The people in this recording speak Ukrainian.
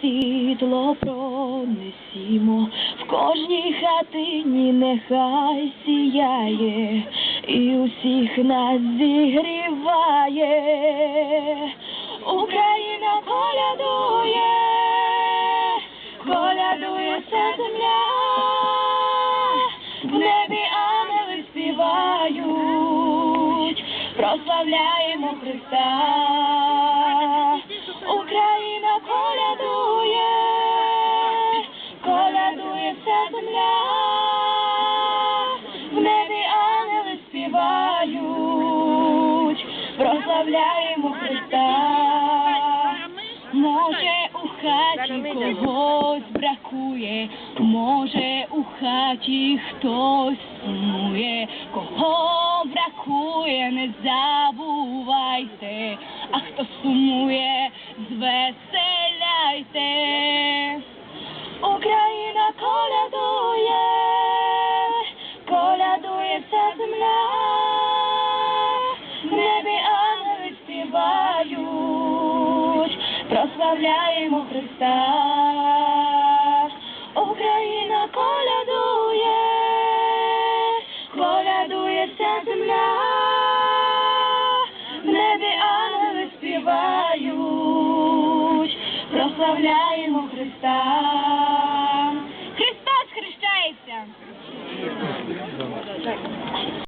світло пронесімо, в кожній хатині нехай сіяє, і усіх нас зігріває. Україна колядує, колядує вся земля, в небі ангели співають, прославляємо Христа. Земля, в небі ангели співають, прославляємо Христа. Може у хаті когось бракує, може у хаті хтось сумує, кого бракує, не забувайте, а хто сумує, звеселяйте. Україна колядує, колядує вся земля, в небі ангели співають, прославляємо Христа, Україна колядує, колядує вся земля, в небі ангели співають, прославляємо. じゃあこの方がいいかも。